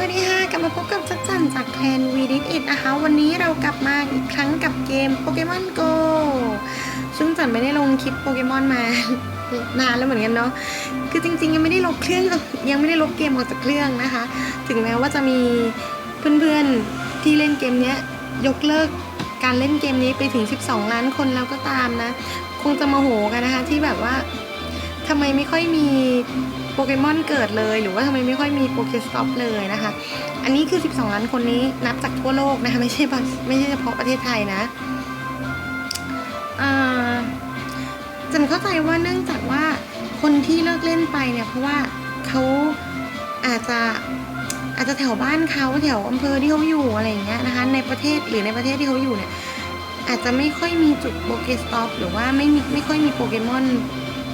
วัสดีค่ะ กลับมาพบกับจักจันจากแทนวีดิอิดนะคะ วันนี้เรากลับมาอีกครั้งกับเกมโปเกมอนโกซึ่งจันไม่ได้ลงคลิปโปเกมอนมา นานแล้วเหมือนกันเนาะคือจริงๆยังไม่ได้ลบเครื่องยังไม่ได้ลบเกมออกจากเครื่องนะคะ ถึงแม้ว่าจะมีเพื่อนๆที่เล่นเกมนี้ยยกเลิกการเล่นเกมนี้ไปถึง 12 ล้านคนแล้วก็ตามนะ คงจะมาโหกันนะคะที่แบบว่า ทำไมไม่ค่อยมีโปเกมอนเกิดเลย หรือว่าทำไมไม่ค่อยมีโปเกสต็อปเลยนะคะ อันนี้คือ 12 ล้านคนนี้นับจากทั่วโลกนะคะไม่ใช่ไม่ใช่เฉพาะประเทศไทยนะอ่าจันเข้าใจว่าเนื่องจากว่าคนที่เลิกเล่นไปเนี่ยเพราะว่าเขาอาจจะอาจจะแถวบ้านเขาแถวอำเภอที่เขาอยู่อะไรอย่างเงี้ยนะคะในประเทศหรือในประเทศที่เขาอยู่เนี่ยอาจจะไม่ค่อยมีจุดโปเกสต็อปหรือว่าไม่มีไม่ค่อยมีโปเกมอน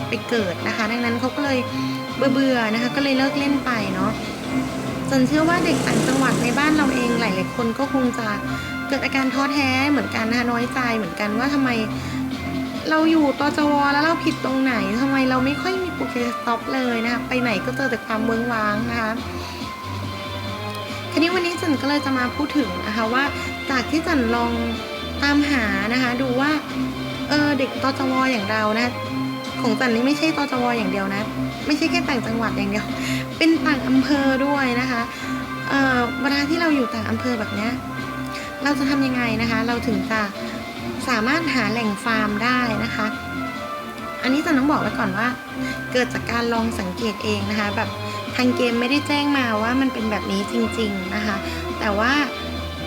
ไปเกิดนะคะ ดังนั้นเขาก็เลยเบื่อๆนะคะ ก็เลยเลิกเล่นไปเนาะจนเชื่อว่าเด็กต่างจังหวัดในบ้านเราเองหลายๆคนก็คงจะเกิดอาการท้อแท้เหมือนกันนะคะน้อยใจเหมือนกันว่าทำไมเราอยู่ตจวแล้วเราผิดตรงไหนทำไมเราไม่ค่อยมีโปเกสต็อปเลยนะคะไปไหนก็เจอแต่ความเมืองว้างนะคะทีนี้วันนี้จันก็เลยจะมาพูดถึงนะคะว่าจากที่จันลองตามหานะคะดูว่าเออเด็กตจวอย่างเรานะ ของจันนี่ไม่ใช่ตจวอย่างเดียวนะ ไม่ใช่แค่ต่างจังหวัดอย่างเดียว เป็นต่างอำเภอด้วยนะคะเอ่อเวลาที่เราอยู่ต่างอำเภอแบบนี้เราจะทำยังไงนะคะ เราถึงจะสามารถหาแหล่งฟาร์มได้นะคะ อันนี้จันต้องบอกไว้ก่อนว่า เกิดจากการลองสังเกตเองนะคะ แบบทางเกมไม่ได้แจ้งมาว่ามันเป็นแบบนี้จริง ๆนะคะ แต่ว่า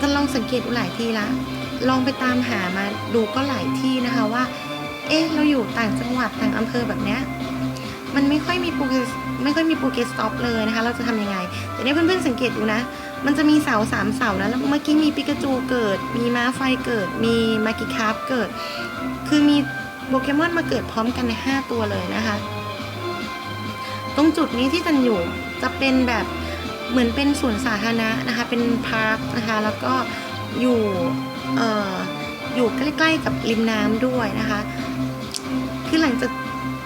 จะลองสังเกตดูหลายทีละ ลองไปตามหามาดูก็หลายที่นะคะว่า เอ๊ะเราอยู่ต่างจังหวัดต่างอำเภอแบบเนี้ยมันไม่ค่อยมีโปรเกสไม่ค่อยมีโปรเกสต็อปเลยนะคะ เราจะทำยังไง แต่เนี่ยเพื่อนๆสังเกตดูนะ มันจะมีเสาสามเสานะแล้วเมื่อกี้มีปิกาจูเกิด มีม้าไฟเกิด มีมากิคาร์ฟเกิด คือมีโปเกมอนมาเกิดพร้อมกันใน 5 ตัวเลยนะคะ ตรงจุดนี้ที่จันอยู่จะเป็นแบบเหมือนเป็นสวนสาธารณะนะคะ เป็นพาร์คนะคะ แล้วก็อยู่เอ่ออยู่ใกล้ๆกับริมน้ำด้วยนะคะ คือหลังจาก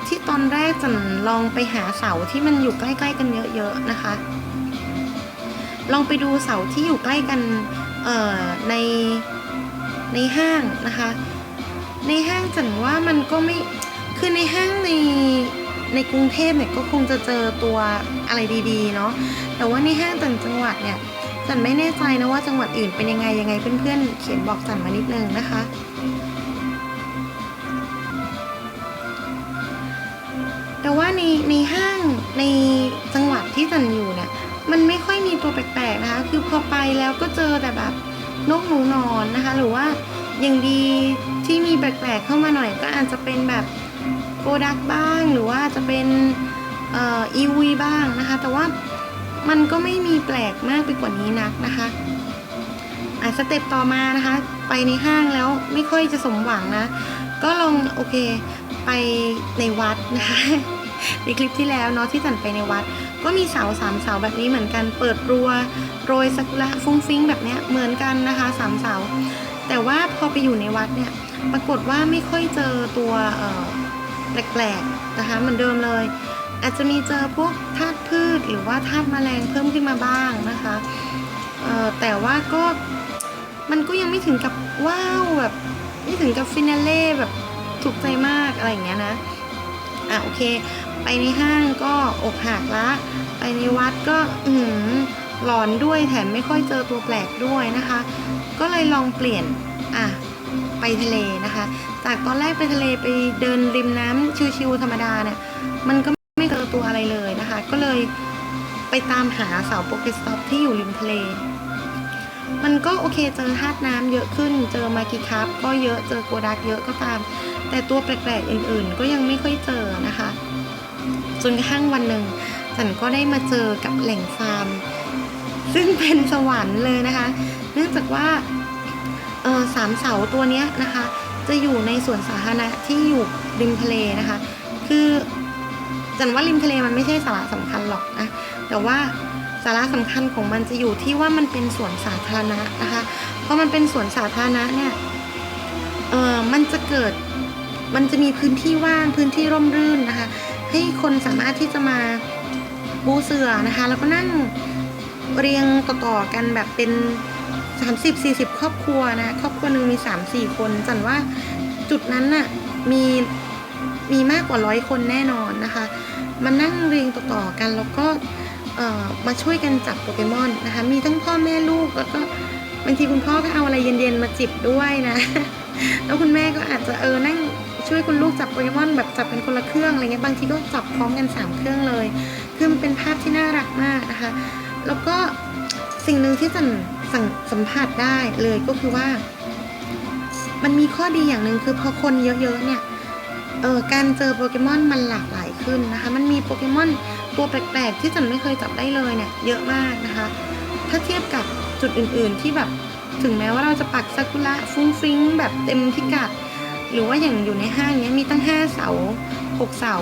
ที่ตอนแรกจันลองไปหาเสาที่มันอยู่ใกล้ๆกันเยอะๆนะคะ ลองไปดูเสาที่อยู่ใกล้กันเออในในห้างนะคะ ในห้างจันว่ามันก็ไม่คือในห้างในในกรุงเทพเนี่ยก็คงจะเจอตัวอะไรดีๆเนาะแต่ว่าในห้างต่างจังหวัดเนี่ยจันไม่แน่ใจนะว่าจังหวัดอื่นเป็นยังไงยังไงเพื่อนๆเขียนบอกจันมานิดนึงนะคะ แต่ว่าในในห้างในจังหวัดที่จันอยู่เนี่ย มันไม่ค่อยมีตัวแปลกๆนะคะ คือพอไปแล้วก็เจอแต่แบบนกหนูนอนนะคะ หรือว่าอย่างดีที่มีแปลกๆเข้ามาหน่อยก็อาจจะเป็นแบบโกดักบ้างหรือว่าจะเป็นเอ่ออีวีบ้างนะคะ แต่ว่ามันก็ไม่มีแปลกมากไปกว่านี้นักนะคะอะสเต็ปต่อมานะคะ ไปในห้างแล้วไม่ค่อยจะสมหวังนะ ก็ลองโอเคไปในวัดนะคะ ในคลิปที่แล้วเนาะที่จันไปในวัด ก็มีเสาสามเสาแบบนี้เหมือนกันเปิดรัวโรยซากุระฟุ้งฟิ้งแบบเนี้ยเหมือนกันนะคะสามเสาแต่ว่าพอไปอยู่ในวัดเนี่ยปรากฏว่าไม่ค่อยเจอตัวแปลกๆนะคะเหมือนเดิมเลย อาจจะมีเจอพวกธาตุพืชหรือว่าธาตุแมลงเพิ่มขึ้นมาบ้างนะคะแต่ว่าก็มันก็ยังไม่ถึงกับว้าวแบบไม่ถึงกับฟินาเล่แบบถูกใจมากอะไรอย่างเงี้ยนะอะโอเค ไปในห้างก็อกหักละ ไปในวัดก็อือหือหลอนด้วยแถมไม่ค่อยเจอตัวแปลกด้วยนะคะ ก็เลยลองเปลี่ยนอะไปทะเลนะคะ จากตอนแรกไปทะเลไปเดินริมน้ำชิวๆธรรมดาเนี่ยมันก็ไม่เจอตัวอะไรเลยนะคะ ก็เลยไปตามหาเสาโปเกสต็อปที่อยู่ริมทะเล มันก็โอเคเจอธาตุน้ำเยอะขึ้น เจอมากิคับก็เยอะเจอโกดักเยอะก็ตาม แต่ตัวแปลกๆอื่นๆ ก็ยังไม่ค่อยเจอนะคะ จนกระทั่งวันหนึ่งฉันก็ได้มาเจอกับแหล่งฟาร์ม ซึ่งเป็นสวรรค์เลยนะคะ เนื่องจากว่าสามเสาตัวนี้นะคะ จะอยู่ในสวนสาธารณะที่อยู่ริมทะเลนะคะ คือจันว่าริมทะเลมันไม่ใช่สาระสำคัญหรอกนะแต่ว่าสาระสำคัญของมันจะอยู่ที่ว่ามันเป็นสวนสาธารณะนะคะ เพราะมันเป็นสวนสาธารณะเนี่ย เออมันจะเกิด มันจะมีพื้นที่ว่างพื้นที่ร่มรื่นนะคะ ให้คนสามารถที่จะมาปูเสื่อนะคะ แล้วก็นั่งเรียงต่อๆกันแบบเป็น 30-40 ครอบครัวนะครอบครัวหนึ่งมี 3-4 คนจันว่าจุดนั้นน่ะมีมีมากกว่าร้อยคนแน่นอนนะคะมานั่งเรียงต่อๆกันแล้วก็มาช่วยกันจับโปเกมอนนะคะ มีทั้งพ่อแม่ลูกแล้วก็บางทีคุณพ่อก็เอาอะไรเย็นๆมาจิบด้วยนะ แล้วคุณแม่ก็อาจจะเออนั่ง ช่วยคุณลูกจับโปเกมอนแบบจับเป็นคนละเครื่องอะไรเงี้ยบางทีก็จับพร้อมกันสามเครื่องเลย คือมันเป็นภาพที่น่ารักมากนะคะ แล้วก็สิ่งหนึ่งที่จันสังสัมผัสได้เลยก็คือว่า มันมีข้อดีอย่างหนึ่งคือพอคนเยอะๆเนี่ยเออการเจอโปเกมอนมันหลากหลายขึ้นนะคะ มันมีโปเกมอนตัวแปลกๆ ที่จันไม่เคยจับได้เลยเนี่ยเยอะมากนะคะ ถ้าเทียบกับจุดอื่นๆที่แบบถึงแม้ว่าเราจะปักซากุระฟุ้งฟิ้งแบบเต็มพิกัด หรือว่าอย่างอยู่ในห้างเนี้ยมีตั้งห้าเสาหกเสา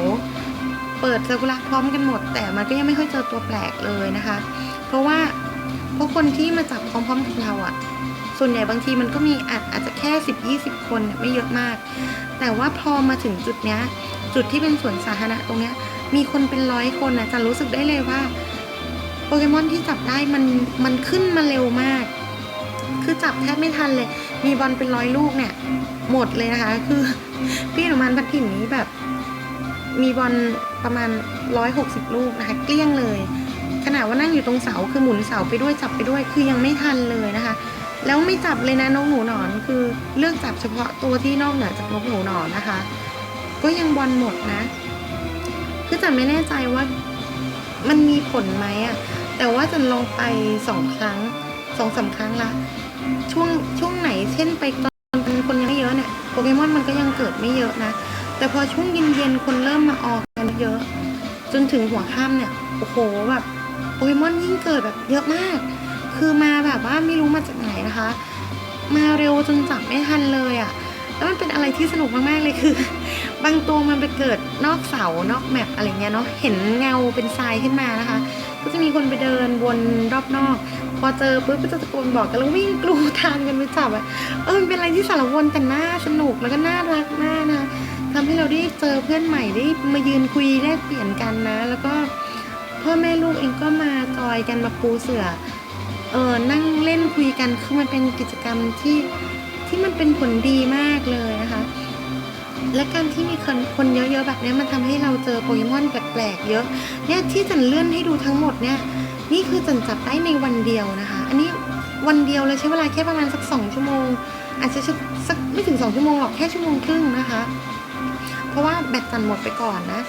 เปิดซากุระพร้อมกันหมด แต่มันก็ยังไม่ค่อยเจอตัวแปลกเลยนะคะ เพราะว่าเพราะคนที่มาจับพร้อมๆกับเราอะ่ะส่วนใหญ่บางทีมันก็มีอาจอาจจะแค่สิบยี่สิบคนไม่เยอะมาก แต่ว่าพอมาถึงจุดเนี้ยจุดที่เป็นสวนสาธารณะตรงเนี้ยมีคนเป็นร้อยคนนะจะรู้สึกได้เลยว่าโปเกมอนที่จับได้มันมันขึ้นมาเร็วมาก คือจับแทบไม่ทันเลย มีบอลเป็นร้อยลูกเนี่ย หมดเลยนะคะ คือพี่หนุมานพัดถิ่นนี้แบบ มีบอลประมาณร้อยหกสิบลูกนะคะ เกลี้ยงเลย ขนาดว่านั่งอยู่ตรงเสาคือหมุนเสาไปด้วยจับไปด้วย คือยังไม่ทันเลยนะคะ แล้วไม่จับเลยนะนกหนูหนอน คือเลือกจับเฉพาะตัวที่นอกเหนือจากนกหนูหนอนนะคะ ก็ยังบอลหมดนะ คือจันไม่แน่ใจว่ามันมีผลไหมอะแต่ว่าจันลองไปสองครั้งสองสามครั้งละ ช่วงช่วงไหนเช่นไปตอนคนยังไม่เยอะเนี่ยโปเกมอนมันก็ยังเกิดไม่เยอะนะ แต่พอช่วงเย็นๆคนเริ่มมาออกกันเยอะ จนถึงหัวค่ำเนี่ยโอ้โหแบบโปเกมอนยิ่งเกิดแบบเยอะมาก คือมาแบบว่าไม่รู้มาจากไหนนะคะ มาเร็วจนจับไม่ทันเลยอะ่ะแล้วมันเป็นอะไรที่สนุกมากๆเลยคือ บางตัวมันไปเกิดนอกเสานอกแมปอะไรเงี้ยเนาะเห็นเงาเป็นทรายขึ้นมานะคะ ก็จะมีคนไปเดินวนรอบนอก พอเจอปุ๊บก็จะตะโกนบอกกันแล้ววิ่งกลูทานกันไปจับอะเออมันเป็นอะไรที่สารวนแต่น่าสนุกแล้วก็น่ารักมากนะคะทำให้เราได้เจอเพื่อนใหม่ได้มายืนคุยได้เปลี่ยนกันนะ แล้วก็พ่อแม่ลูกเองก็มาจอยกันมาปูเสือเออนั่งเล่นคุยกันคือมันเป็นกิจกรรมที่ที่มันเป็นผลดีมากเลยนะคะ และการที่มีคนคนเยอะๆแบบนี้มันทำให้เราเจอโปเกมอนแปลกๆเยอะเนี่ยที่จันเลื่อนให้ดูทั้งหมดเนี่ย นี่คือจันจับได้ในวันเดียวนะคะ อันนี้วันเดียวเลยใช้เวลาแค่ประมาณสักสองชั่วโมง อาจจะสักไม่ถึงสองชั่วโมงหรอกแค่ชั่วโมงครึ่งนะคะ เพราะว่าแบตจันหมดไปก่อนนะ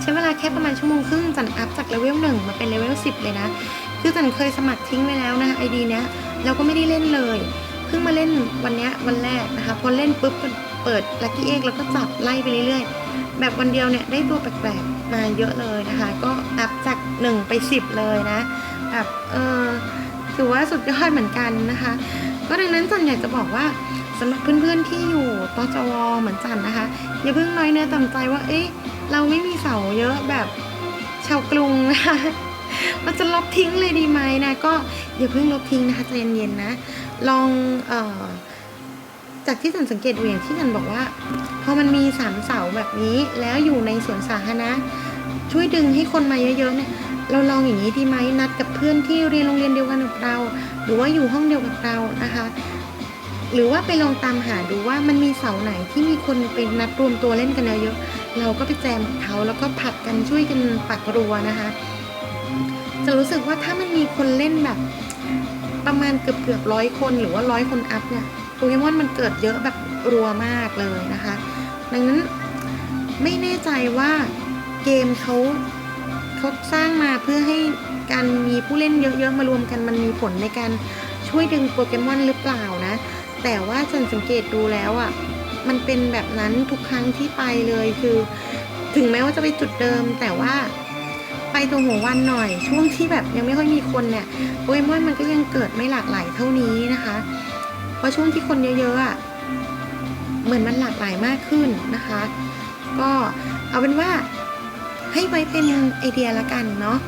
ใช้เวลาแค่ประมาณชั่วโมงครึ่งจันอัพจากเลเวลหนึ่งมาเป็นเลเวลสิบเลยนะคือจันเคยสมัครทิ้งไว้แล้วนะคะไอดีเนี้ยแล้วก็ไม่ได้เล่นเลยเพิ่งมาเล่นวันเนี้ยวันแรกนะคะพอเล่นปุ๊บก็เปิดลัคกี้เอ็กแล้วก็จับไล่ไปเรื่อยๆ แบบวันเดียวเนี่ยได้ตัวแปลกๆมาเยอะเลยนะคะ ก็อัพจาก หนึ่งไปสิบเลยนะแบบเออถือว่าสุดยอดเหมือนกันนะคะ ก็ดังนั้นจันอยากจะบอกว่าสำหรับเพื่อนๆที่อยู่ตจวเหมือนจันนะคะ อย่าเพิ่งน้อยเนื้อต่ำใจว่า เอ๊ะ เราไม่มีเสาเยอะแบบชาวกรุงนะคะมันจะลบทิ้งเลยดีไหมนะ ก็อย่าเพิ่งลบทิ้งนะคะใจเย็นๆนะ ลองเอ่อจากที่สันสังเกตดูอย่างที่สันบอกว่าพอมันมีสามเสาแบบนี้แล้วอยู่ในสวนสาธารณะช่วยดึงให้คนมาเยอะๆเนี่ย เราลองอย่างนี้ดีไหมนัดกับเพื่อนที่เรียนโรงเรียนเดียวกันกับเรา หรือว่าอยู่ห้องเดียวกับเรานะคะ หรือว่าไปลองตามหาดูว่ามันมีเสาไหนที่มีคนไปนัดรวมตัวเล่นกันเยอะๆเราก็ไปแจมกับเขาแล้วก็ผัดกันช่วยกันปักรัวนะคะ จะรู้สึกว่าถ้ามันมีคนเล่นแบบ ประมาณเกือบเกือบร้อยคนหรือว่าร้อยคนอัพเนี่ยโปเกมอนมันเกิดเยอะแบบรัวมากเลยนะคะ ดังนั้นไม่แน่ใจว่าเกมเขา เขาสร้างมาเพื่อให้การมีผู้เล่นเยอะๆมารวมกันมันมีผลในการช่วยดึงโปเกมอนหรือเปล่านะ แต่ว่าฉันสังเกตดูแล้วอะ่ะมันเป็นแบบนั้นทุกครั้งที่ไปเลยคือ ถึงแม้ว่าจะไปจุดเดิม แต่ว่าไปตรงหัววันหน่อย ช่วงที่แบบยังไม่ค่อยมีคนเนี่ยโปเกมอนมันก็ยังเกิดไม่หลากหลายเท่านี้นะคะ เพราะช่วงที่คนเยอะๆอะเหมือนมันหลากหลายมากขึ้นนะคะ ก็เอาเป็นว่า ให้ไว้เป็นไอเดียละกันเนาะ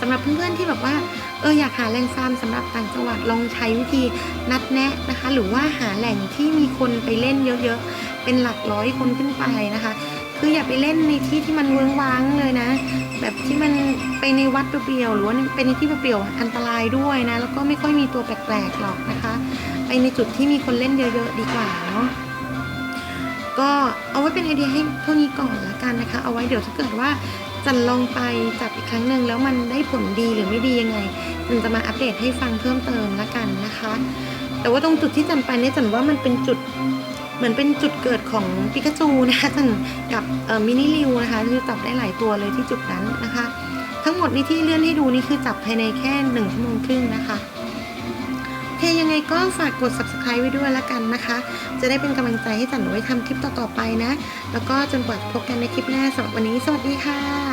สำหรับเพื่อนๆที่แบบว่าเอออยากหาแหล่งฟาร์มสำหรับต่างจังหวัดลองใช้วิธีนัดแนะนะคะ หรือว่าหาแหล่งที่มีคนไปเล่นเยอะๆ เป็นหลักร้อยคนขึ้นไปนะคะ คืออย่าไปเล่นในที่ที่มันเวิ้งว้างเลยนะ แบบที่มันไปในวัดเปลี่ยวๆหรือว่าไปในที่เปลี่ยวอันตรายด้วยนะ แล้วก็ไม่ค่อยมีตัวแปลกๆหรอกนะคะ ไปในจุดที่มีคนเล่นเยอะ ๆ ดีกว่าเนาะ ก็เอาไว้เป็นไอเดียให้เท่านี้ก่อนละกันนะคะ เอาไว้เดี๋ยวถ้าเกิดว่าจันลองไปจับอีกครั้งหนึ่งแล้วมันได้ผลดีหรือไม่ดียังไงจันจะมาอัปเดตให้ฟังเพิ่มเติมละกันนะคะ แต่ว่าตรงจุดที่จันไปเนี่ยจันว่ามันเป็นจุดเหมือนเป็นจุดเกิดของปิกาจูนะคะจันกับมินิลิวนะคะคือจับได้หลายตัวเลยที่จุดนั้นนะคะ ทั้งหมดนี้ที่เลื่อนให้ดูนี่คือจับภายในแค่หนึ่งชั่วโมงครึ่งนะคะ ยังไงก็ฝากกด subscribe ไว้ด้วยละกันนะคะ จะได้เป็นกำลังใจให้จันไว้ทำคลิปต่อๆไปนะ แล้วก็จนกว่าจะพบกันในคลิปหน้าสำหรับวันนี้ สวัสดีค่ะ